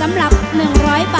สำหรับ 100 บาท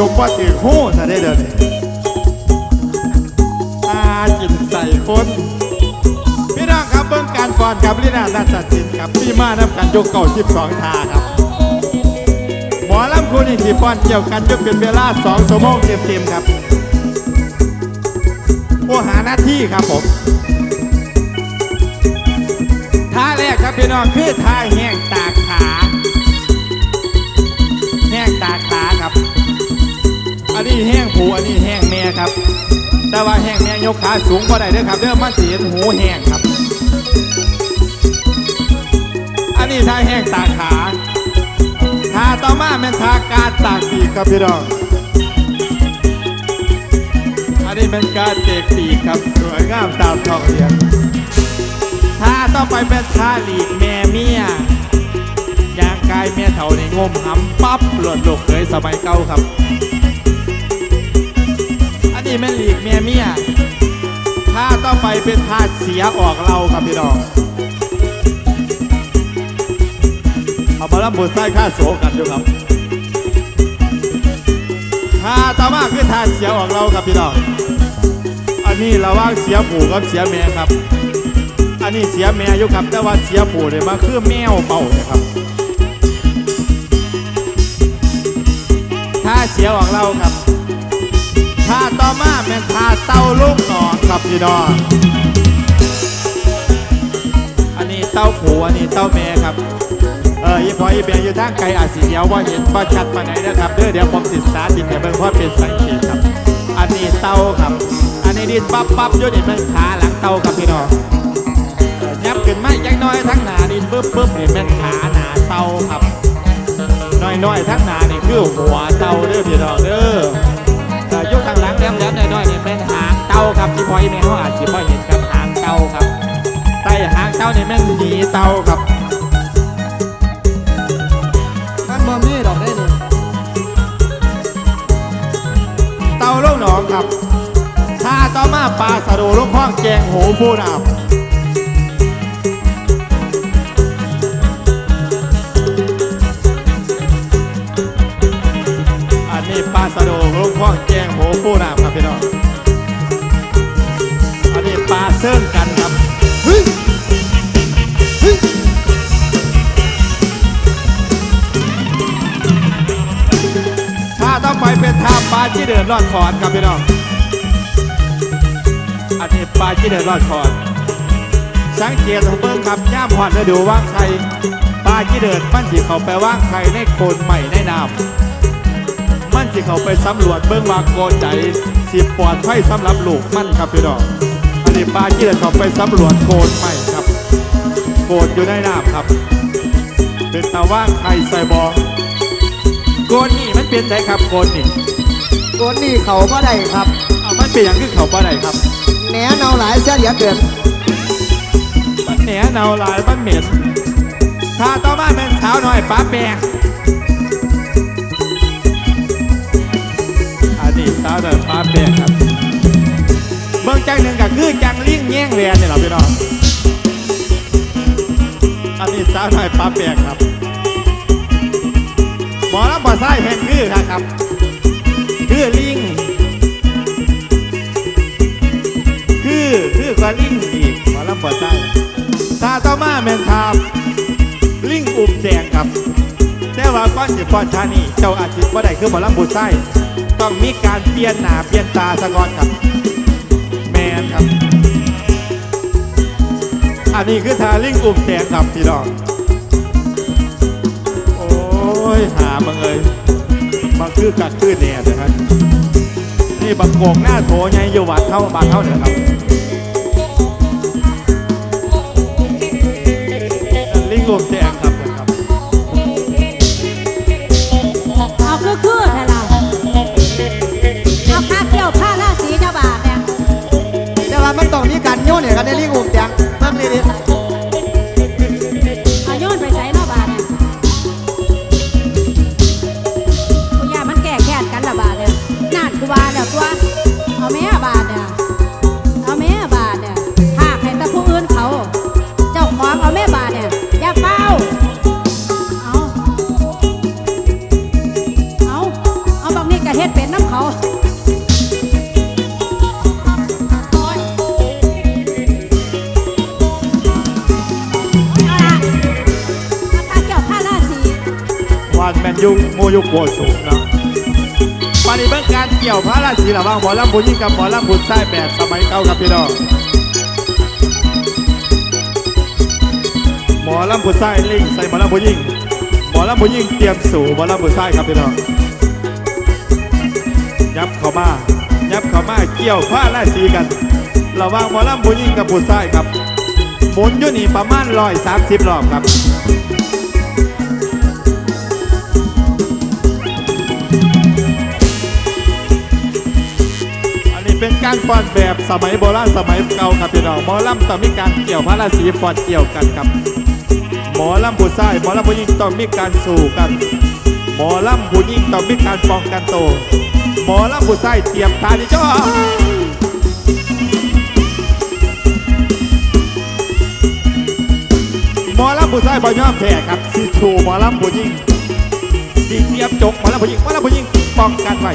จิตกระดุมว่าถือหู้ซะได้เด้อนี่ตาจินใส่คนพี่น้องครับเบิ่งการฟอนกับลีนานาตัดสินครับพี่มานับกันยกเก่า12ทาครับหมอลำคุณอีกสีฟอนเกี่ยวกันยกเป็นเวลา2ชั่วโมงเต็มๆครับผู้หาหน้าที่ครับผมท่าแรกครับพี่น้องคือท่าแห้งตา นี้แห้งผูอันนี้แห้งแม่ครับ แต่ว่าแห้งแม่ยกขาสูงกว่าใดเด้อครับเด้อมันเสียหูแห้งครับ อันนี้ท่าแห้งตากขาท่าต่อมาเป็นท่าการตากปีกครับพี่น้องอันนี้เป็นการเตกปีกครับสวยงามตามท้องเรียนท่าต่อไปเป็นท่าหลีกแม่เมียยางกายแม่เถ่าในงมหำปั๊บหล่นลูกเคยสมัยเก่าครับ นนี้แม่หลีกแม่เมียท่าต่องไปเป็นท่าเสียออกเราครับพี่น้องเอามาลับบทไส้ข้าโสกันดูครับท่าต่อมาคือท่าเสียออกเราครับพี่น้อง อันนี้ระว่างเสียผูกับเสียแม่ครับ อันนี้เสียแม่อยู่ครับ แต่ว่าเสียผู้เนี่ยมาคือแมวเป่านะครับถ้าเสียออกเราครับ ถ้าต่อมาแม่นทาเต้าลูกหนอนครับพี่น้อง อันนี้เต้าผูอันนี้เต้าแม่ครับ เออยี่พอยี่เบียอยู่ทางไกลอาจสีเดียวว่าเห็นว่าชัดปาไหนนะครับเด้อเดี๋ยวผมสิสาดินให้เบิ่งเพราะเป็นสังเกตครับ อันนี้เต้าครับ อันนี้ดินปั๊บปั๊บอยู่นี่เป็นขาหลังเต้าครับพี่น้องยับขึ้นมาจังน้อยทั้งหนาดินปึ๊บปึ๊บนี่เป็นขาหนาเต้าครับน้อยน้อยทั้งหนานี่คือหัวเต้าเด้อพี่น้องเด้อ แต่ยกทางหลังแหลมแหลมน้อยน้อยนี่เป็นหางเต่าครับที่พอยแม่เขาอาจสิพอเห็นครับหางเต่าครับใต้หางเต่านี่แม่นหนีเต่าครับท่านบอมนี่ดอกได้เลยเต่าลูกหนองครับถ้าต่อมาปลาสะโดลูกห้องแกงโหผู้นาบอันนี้ปลาสะโดลูกห้อง หผู้นาบครับพี่น้องอันนี้ปลาเซิ่นกันครับเฮ้ยเฮ้ยท่าต้องไปเป็นท่าปลาที่เดินรอดคอนครับพี่น้องอันนี้ปลาที่เดินรอดคอนสังเกตเบิ้งครับย่ามหอดฤดูว่างไข่ปลาที่เดินมันสิเขาไปว่างไข่ในโคนใหม่ในน้ำมัน สิเขาไปสำรวจเบิ้งว่าโกนใจสิปลอดภัยสำหรับลูกมันครับพี่น้องอันนี้ปลาที่เดินเขาไปสำรวจโกนใหม่ครับ โกนอยู่ในน้ำครับ เป็นตาว่างไข่ใส่บอโกนนี่มันเป็นไงครับโกนนี่โกนนี่เขาก็ได้ครับเอามันเป็นอย่างคือเขาบ่ได้ครับแหนเนาหลายเสียเหลือเกินมันเหนียเนาหลายมันเหม็นถ้าต่อมาเป็นสาวน้อยป้าแปงาวน้อยครับ เบิ่งจังหนึ่งก็คือจังลิงแย่งแหวนนี่แหละพี่น้อง อันนี้สาวน้อยป้าแปงครับหมอลำบ่อไส้แห่งคือครับ คือลิง คือคือกว่าลิงอีกหมอลำบ่อไส้ถ้าต่อมาแมนทามลิงอุบแดงครับ แต่ว่าก้อนสิฟอนชานี่เจ้าอาจสิบ่ได้คือหมอลำบุไส้ ต้องมีการเปลี่ยนหน้าเปลี่ยนตาซะก่อนครับ แมนครับ อันนี้คือทาลิงอุบแดงครับพี่น้อง โอ้ย หาบังเอยบังคือกัดคือแหน่นะครับ นี่บังโกงหน้าโถไงอยู่วัดเข้าบานเข้าเนี่ยครับรวมแจงครับ วานแมนยุโมยุโกสูงนะปฏิบัติการเกี่ยวพระราศีระหว่างหมอลำบุญยิ่งกับหมอลำบุญไส้แบบสมัยเก่าครับพี่น้องหมอลำบุญไส้ลิงใส่หมอลำบุญยิ่งหมอลำบุญยิ่งเตรียมสู่หมอลำบุญไส้ครับพี่น้องยับเข้ามายับเข้ามาเกี่ยวพระราศีกันระหว่างหมอลำบุญยิ่งกับบุญไส้ครับหมุนอยู่นี่ประมาณร้อยสามสิบรอบครับารฟอนแบบสมัยโบราณสมัยเก่าครับพี่น้องหมอลำต้องมีการเกี่ยวพระราศีฟอนเกี่ยวกันครับ หมอลำผู้ชายหมอลำผู้หญิงต้องมีการสู้กัน หมอลำผู้หญิงต้องมีการป้องกันตัวหมอลำผู้ชายเตรียมทาที่จ้อหมอลำผู้ชายบ่ยอมแพ้ครับสิชูหมอลำผู้หญิง ดีเทียบจกหมอลำผู้หญิงหมอลำผู้หญิงป้องกันไว้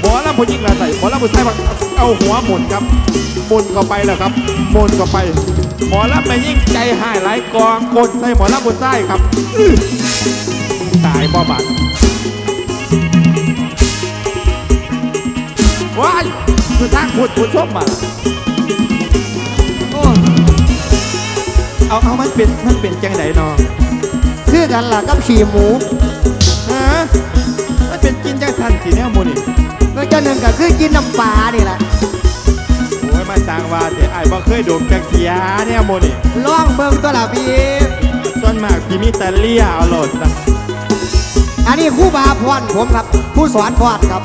หมอลำผู้หญิงละใส่หมอลำผู้ชายบังเอาหัวหมุนครับหมุนเข้าไปแล้วครับหมุนเข้าไป หมอลำไม่ยิ่งใจหายหลายกองกดใส่หมอลำผู้ชายครับตายบ่บาดว้ายคือทางพุดพุดชมมาเอาเอามันเป็นมันเป็นจังไหนนอคือกันล่ะกับขี่หมู มันเป็นกินจังสันสีแนวหมูนี่เมื่อเจ้าหนึ่งก็คือกินน้ำปลานี่แหละโอ้ยมาสร้างว่าเดี๋ยวไอ้ายบ่เคยโดมจังเทียเนี่ยหมูนี่ล่องเบิ่งตัวละพี่ส่วนมากพี่มีแต่เลี่ยเอาโหลดนะอันนี้ครู่บาพรผมครับผู้สอนฟอดครับ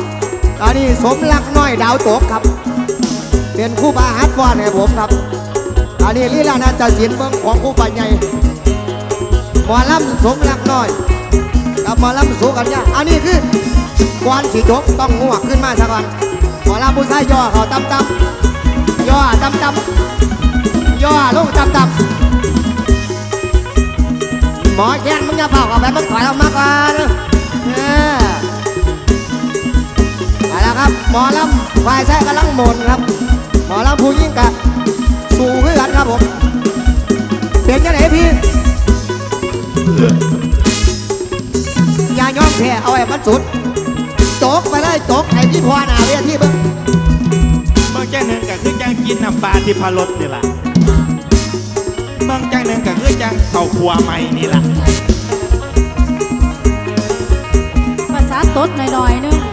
อันนี้สมรักน้อยดาวตกครับ เป็นครู่บาฮัดฟอดให้ผมครับ อันนี้ลีลานาฏศิลป์เบิ่งของครู่บาใหญ่หมอลำสมรักน้อย กับหมอลำสูกันเนี่ยอันนี้คือก่อนสีจบต้องงวกขึ้นมาสักก่อนหมอลำผู้ชายย่อเขาตำตำย่อตำตำย่อลงตำตำหมอแค้นมึงอย่าเฝ้าเอาแบบมึงถอยออกมาก่อนเนี่ยไปแล้วครับหมอลำฝ่ายชายกำลังหมนครับ หมอลำผู้หญิงกับสู่เพื่อนครับผมเสียงยังไงพี่อย่ายอมแพ้เอาไอ้มันสุดตกไปเลยตกไอ้ที่พอหนาเวทีเบิ้งเมื่อแจ้งหนึ่งก็คือแจ้งกินน้ำปลาที่พารสนี่แหละเมื่อแจ้งหนึ่งก็คือแจ้งเข่าครัวใหม่นี่แหละภาษาตดหน่อยๆนึง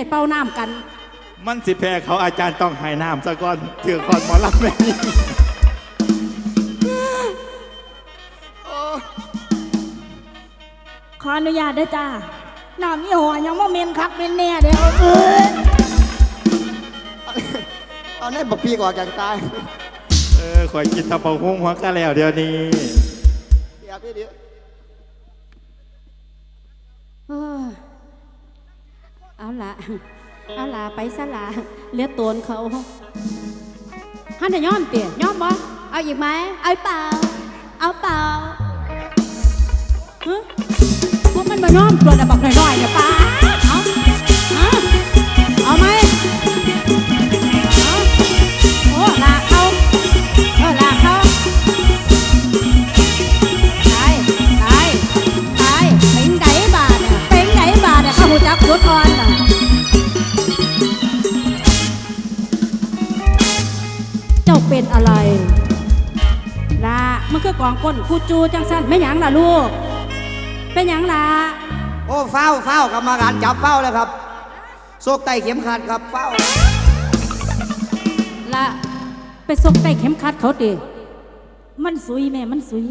ได้เป้าน้ำกัน มันสิแพ้เขาอาจารย์ต้องให้น้ำซะก่อนถือก่อนหมอลำแม่นี่ขออนุญาตเด้อจ้าน้ำยี่ห้อยังว่าเมนคักเมนแน่เด้อเอ้ยเอาในบักพีกออกจากตายเออข่อยกินตะเปาหุ้งหัวกะแล้วเดี๋ยวนี้เดี๋ยวพี่เดี๋ยว เอาละเอาละไปซะละเลือดตนเขาฮันจะย้อมเตี๋ยย้อมบ่เอาอีกไหมเอาเปล่า เอาเปล่าฮะพวกมันมาย้อมตัวแต่บอกหน่อยๆเนี่ยป้า ล่ะมันคือกองก้นคูจูจังสั้นไม่หยังล่ะลูก เป็นหยังล่ะโอ้เฝ้าเฝ้ากรรมการจับเฝ้าแล้วครับโซกไตเข็มขัดครับเฝ้าล่ะไปซกใต้เข็มขัดเขาดิมันสุยแม่มันสุย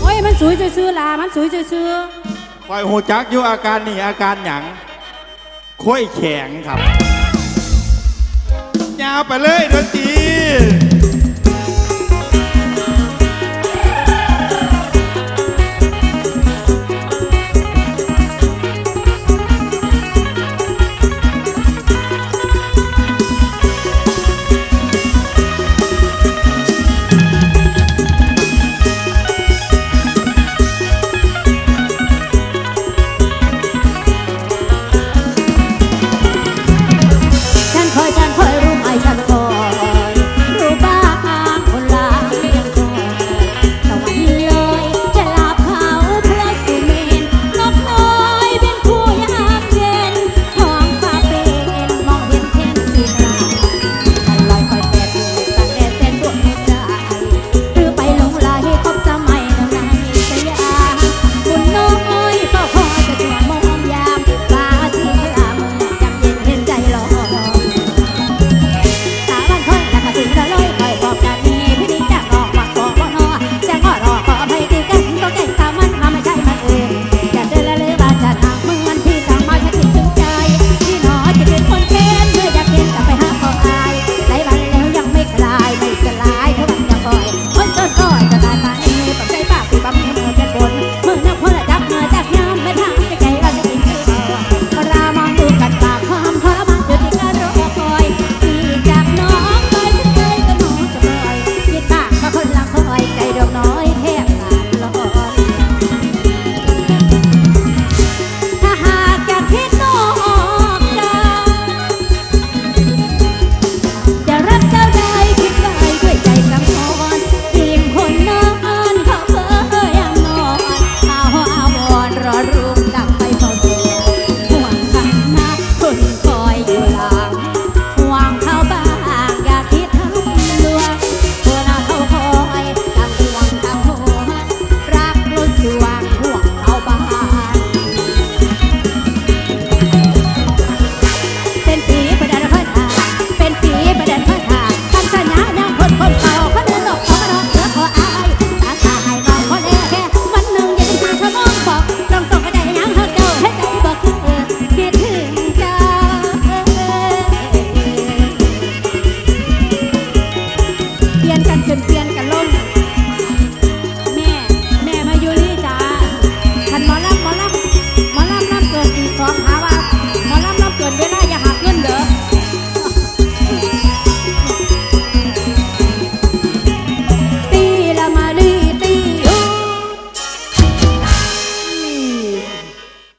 โอ้ยมันสวยซื่อๆล่ะมันสวยซื่อคอยหูจักอยู่อาการนี่อาการหยังค่อยแข็งครับยาวไปเลยดนตรี Bye.